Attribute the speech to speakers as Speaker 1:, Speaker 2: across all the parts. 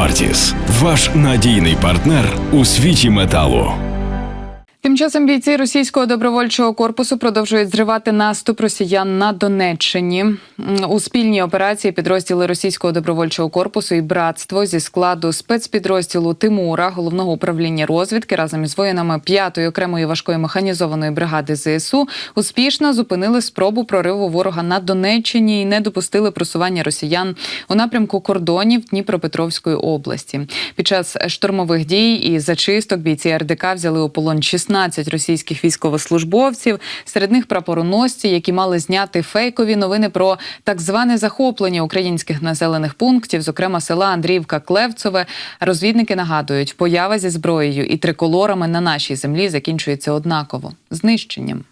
Speaker 1: Вартіс ваш надійний партнер у світі металу.
Speaker 2: Тим часом бійці російського добровольчого корпусу продовжують зривати наступ росіян на Донеччині. У спільній операції підрозділи російського добровольчого корпусу і братство зі складу спецпідрозділу Тимура, головного управління розвідки разом із воїнами 5-ї окремої важкої механізованої бригади ЗСУ успішно зупинили спробу прориву ворога на Донеччині і не допустили просування росіян у напрямку кордонів Дніпропетровської області. Під час штурмових дій і зачисток бійці РДК взяли у полон 16 російських військовослужбовців. Серед них прапороносці, які мали зняти фейкові новини про так зване захоплення українських населених пунктів, зокрема села Андріївка Клевцове. Розвідники нагадують, поява зі зброєю і триколорами на нашій землі закінчується однаково знищенням.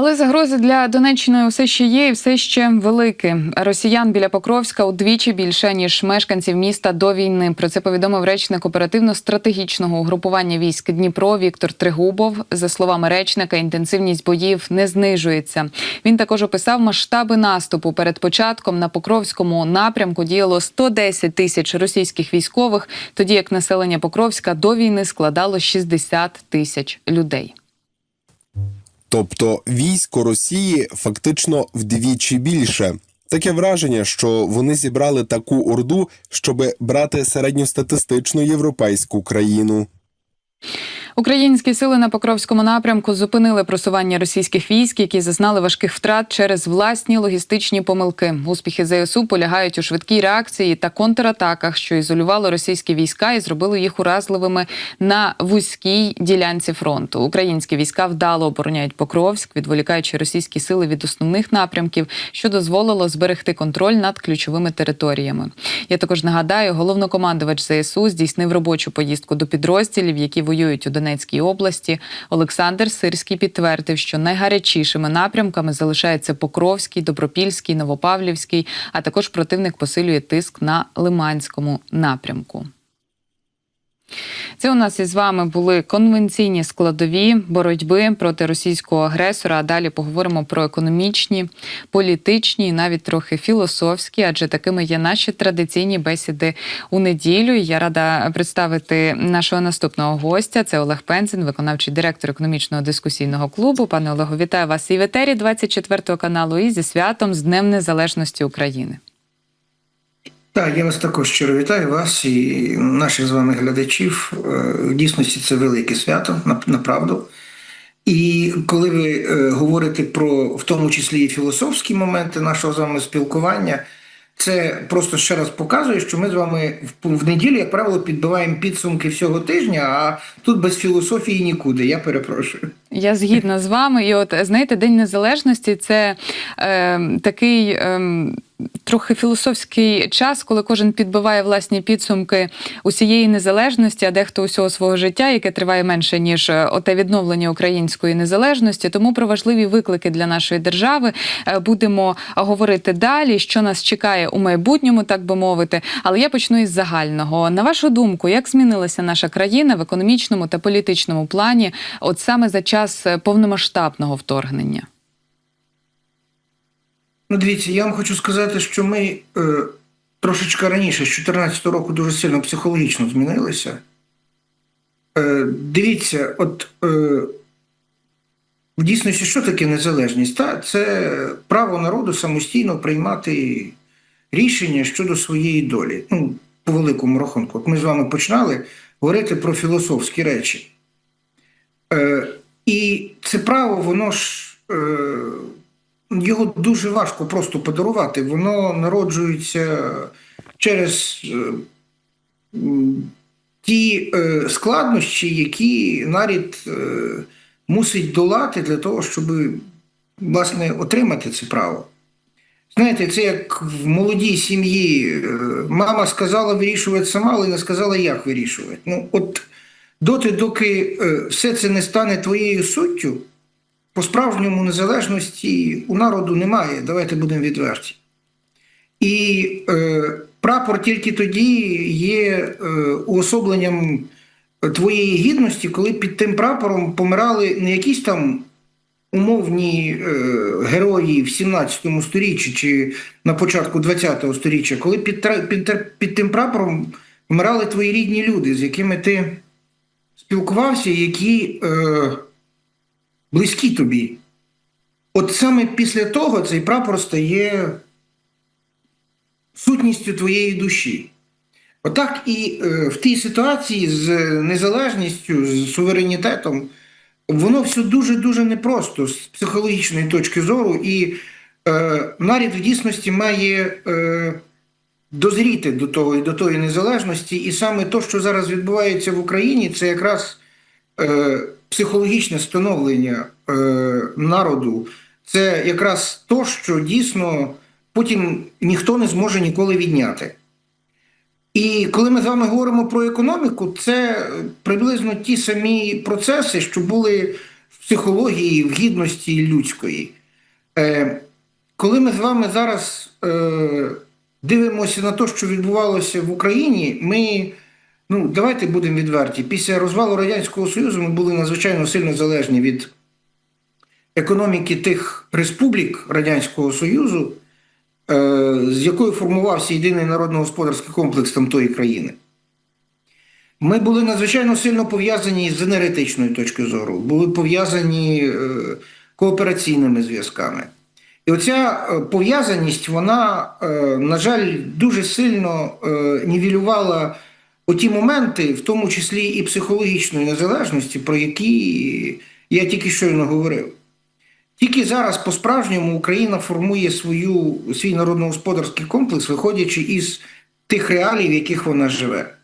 Speaker 2: Але загрози для Донеччини все ще є і все ще великі. Росіян біля Покровська удвічі більше ніж мешканців міста до війни. Про це повідомив речник оперативно-стратегічного угрупування військ Дніпро Віктор Тригубов. За словами речника, інтенсивність боїв не знижується. Він також описав масштаби наступу. Перед початком на Покровському напрямку діяло 110 тисяч російських військових, тоді як населення Покровська до війни складало 60 тисяч людей.
Speaker 3: Тобто військо Росії фактично вдвічі більше. Таке враження, що вони зібрали таку орду, щоб брати середньостатистичну європейську країну.
Speaker 2: Українські сили на Покровському напрямку зупинили просування російських військ, які зазнали важких втрат через власні логістичні помилки. Успіхи ЗСУ полягають у швидкій реакції та контратаках, що ізолювали російські війська і зробили їх уразливими на вузькій ділянці фронту. Українські війська вдало обороняють Покровськ, відволікаючи російські сили від основних напрямків, що дозволило зберегти контроль над ключовими територіями. Я також нагадаю, головнокомандувач ЗСУ здійснив робочу поїздку до підрозділів, які воюють у Донецькій області. Олександр Сирський підтвердив, що найгарячішими напрямками залишається Покровський, Добропільський, Новопавлівський, а також противник посилює тиск на Лиманському напрямку. Це у нас із вами були конвенційні складові боротьби проти російського агресора. А далі поговоримо про економічні, політичні і навіть трохи філософські, адже такими є наші традиційні бесіди у неділю. Я рада представити нашого наступного гостя. Це Олег Пензин, виконавчий директор економічного дискусійного клубу. Пане Олегу, вітаю вас і в етері 24 каналу. І зі святом з Днем Незалежності України.
Speaker 4: Так, я вас також щиро вітаю вас і наших з вами глядачів. Е, В дійсності це велике свято, направду. І коли ви е, говорите про в тому числі і філософські моменти нашого з вами спілкування, це просто ще раз показує, що ми з вами в, неділю, як правило, підбиваємо підсумки всього тижня, а тут без філософії нікуди. Я перепрошую.
Speaker 2: Я згідна з вами. І от знаєте, День Незалежності це е, такий. Е, Трохи філософський час, коли кожен підбиває власні підсумки усієї незалежності, а дехто усього свого життя, яке триває менше ніж е, оте відновлення української незалежності. Тому про важливі виклики для нашої держави е, будемо говорити далі, що нас чекає у майбутньому, так би мовити. Але я почну із загального. На вашу думку, як змінилася наша країна в економічному та політичному плані, от саме за час е, повномасштабного вторгнення?
Speaker 4: Ну, дивіться, я вам хочу сказати, що ми е, трошечки раніше, з 2014 року, дуже сильно психологічно змінилися. Е, дивіться, от е, в дійсності, що таке незалежність? Та? Це право народу самостійно приймати рішення щодо своєї долі. Ну, по великому рахунку. От ми з вами починали говорити про філософські речі. Е, і це право, воно ж. Е, його дуже важко просто подарувати. Воно народжується через е, ті е, складнощі, які нарід е, мусить долати для того, щоб власне отримати це право. Знаєте, це як в молодій сім'ї. Мама сказала вирішувати сама, але не сказала, як вирішувати. Ну, от доти, доки все це не стане твоєю суттю, по-справжньому незалежності у народу немає. Давайте будемо відверті. І е, прапор тільки тоді є е, уособленням твоєї гідності, коли під тим прапором помирали не якісь там умовні е, герої в 17 сторіччі чи на початку 20-го сторіччя, коли під, під, під тим прапором помирали твої рідні люди, з якими ти спілкувався, які е, близькі тобі. От саме після того цей прапор стає сутністю твоєї душі. Отак і е, в тій ситуації з незалежністю, з суверенітетом, воно все дуже-дуже непросто з психологічної точки зору, і е, нарід в дійсності має е, дозріти до того і до тої незалежності. І саме те, що зараз відбувається в Україні, це якраз е, психологічне становлення е, народу. Це якраз то, що дійсно потім ніхто не зможе ніколи відняти. І коли ми з вами говоримо про економіку, це приблизно ті самі процеси, що були в психології, в гідності людської. Е, коли ми з вами зараз е, дивимося на те, що відбувалося в Україні, ми, ну, давайте будемо відверті, після розвалу Радянського Союзу ми були надзвичайно сильно залежні від економіки тих республік Радянського Союзу, е, з якою формувався єдиний народно-господарський комплекс тамтої країни. Ми були надзвичайно сильно пов'язані з енергетичної точки зору, були пов'язані е, коопераційними зв'язками. І оця е, пов'язаність, вона, на жаль, дуже сильно нівелювала оті моменти, в тому числі і психологічної незалежності, про які я тільки щойно говорив. Тільки зараз по-справжньому Україна формує свою, свій народно-господарський комплекс, виходячи із тих реалій, в яких вона живе.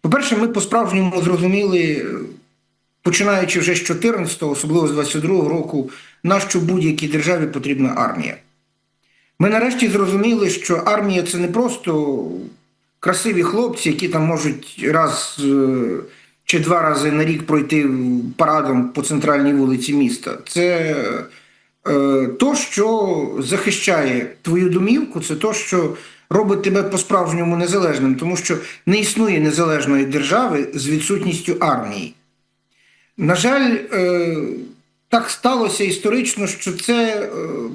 Speaker 4: По-перше, ми по-справжньому зрозуміли, починаючи вже з 14-го, особливо з 22-го року, на що будь-якій державі потрібна армія. Ми нарешті зрозуміли, що армія це не просто красиві хлопці, які там можуть раз е, чи два рази на рік пройти парадом по центральній вулиці міста. Це е, то, що захищає твою домівку, це то, що робить тебе по-справжньому незалежним, тому що не існує незалежної держави з відсутністю армії. На жаль, е, так сталося історично, що це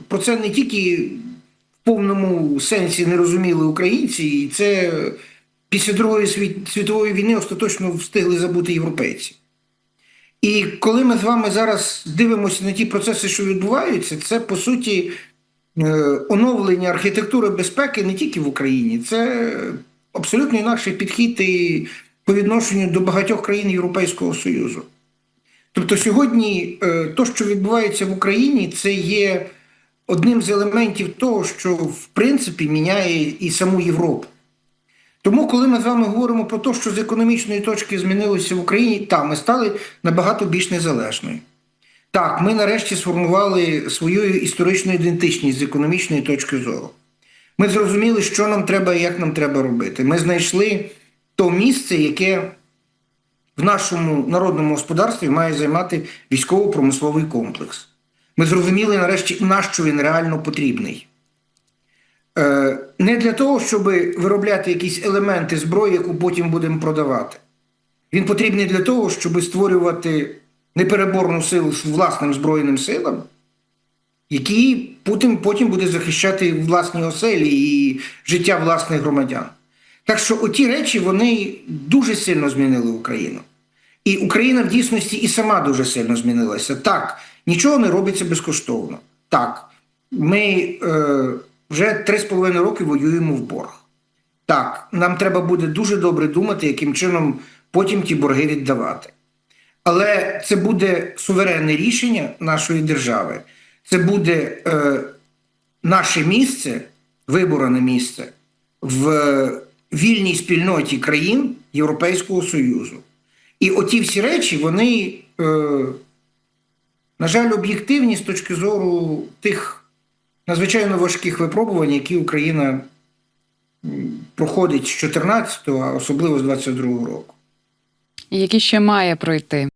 Speaker 4: про це не тільки повному сенсі не розуміли українці, і це після Другої світової війни остаточно встигли забути європейці. І коли ми з вами зараз дивимося на ті процеси, що відбуваються, це по суті е, оновлення архітектури безпеки не тільки в Україні, це абсолютно інакший підхід і по відношенню до багатьох країн Європейського Союзу. Тобто сьогодні е, то, що відбувається в Україні, це є одним з елементів того, що в принципі міняє і саму Європу. Тому, коли ми з вами говоримо про те, що з економічної точки змінилося в Україні, так, ми стали набагато більш незалежною. Так, ми нарешті сформували свою історичну ідентичність з економічної точки зору. Ми зрозуміли, що нам треба і як нам треба робити. Ми знайшли то місце, яке в нашому народному господарстві має займати військово-промисловий комплекс. Ми зрозуміли нарешті, на що він реально потрібний. Е, Не для того, щоб виробляти якісь елементи зброї, яку потім будемо продавати. Він потрібний для того, щоб створювати непереборну силу з власним збройним силам, які Путін потім буде захищати власні оселі і життя власних громадян. Так що оті речі вони дуже сильно змінили Україну. І Україна в дійсності і сама дуже сильно змінилася. Так, нічого не робиться безкоштовно. Так, ми е, вже три з половиною роки воюємо в борг. Так, нам треба буде дуже добре думати, яким чином потім ті борги віддавати. Але це буде суверенне рішення нашої держави. Це буде е, наше місце, виборене місце в вільній спільноті країн Європейського Союзу. І оті всі речі, вони, е, на жаль, об'єктивні з точки зору тих надзвичайно важких випробувань, які Україна проходить з 14-го, а особливо з 22-го року.
Speaker 2: Які ще має пройти?